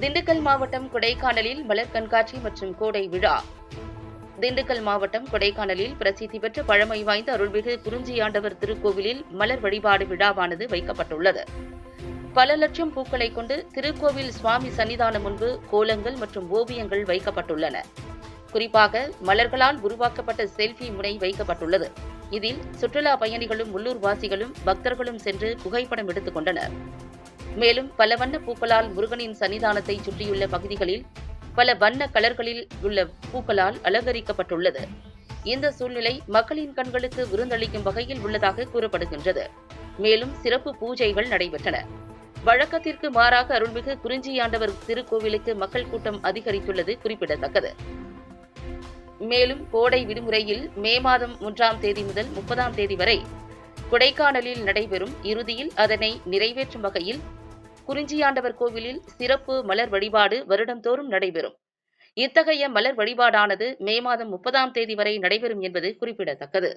திண்டுக்கல் மாவட்டம் கொடைக்கானலில் மலர் கண்காட்சி மற்றும் கோடை விழா. திண்டுக்கல் மாவட்டம் கொடைக்கானலில் பிரசித்தி பெற்ற பழமை வாய்ந்த அருள்மிகு குறிஞ்சியாண்டவர் திருக்கோவிலில் மலர் வழிபாடு விழாவானது வைக்கப்பட்டுள்ளது. பல லட்சம் பூக்களை கொண்டு திருக்கோவில் சுவாமி சன்னிதானம் முன்பு கோலங்கள் மற்றும் ஓவியங்கள் வைக்கப்பட்டுள்ளன. குறிப்பாக மலர்களால் உருவாக்கப்பட்ட செல்ஃபி முனை வைக்கப்பட்டுள்ளது. இதில் சுற்றுலா பயணிகளும் உள்ளூர் வாசிகளும் பக்தர்களும் சென்று புகைப்படம் எடுத்துக் கொண்டனர். மேலும் பல வண்ண பூக்களால் முருகனின் சன்னிதானத்தை சுற்றியுள்ள பகுதிகளில் பல வண்ண கலர்களில் உள்ள பூக்களால் அலங்கரிக்கப்பட்டுள்ளது. இந்த சூழ்நிலை மக்களின் கண்களுக்கு விருந்தளிக்கும் வகையில் உள்ளதாக கூறப்படுகின்றது. மேலும் சிறப்பு பூஜைகள் நடைபெற்றன. வழக்கத்திற்கு மாறாக அருள்மிகு குறிஞ்சியாண்டவர் திருக்கோவிலுக்கு மக்கள் கூட்டம் அதிகரித்துள்ளது குறிப்பிடத்தக்கது. மேலும் கோடை விடுமுறையில் மே மாதம் ஒன்றாம் தேதி முதல் முப்பதாம் தேதி வரை கொடைக்கானலில் நடைபெறும் இறுதியில் அதனை நிறைவேற்றும் வகையில் குறிஞ்சியாண்டவர் கோவிலில் சிறப்பு மலர் வழிபாடு வருடந்தோறும் நடைபெறும். இத்தகைய மலர் வழிபாடானது மே மாதம் முப்பதாம் தேதி வரை நடைபெறும் என்பது குறிப்பிடத்தக்கது.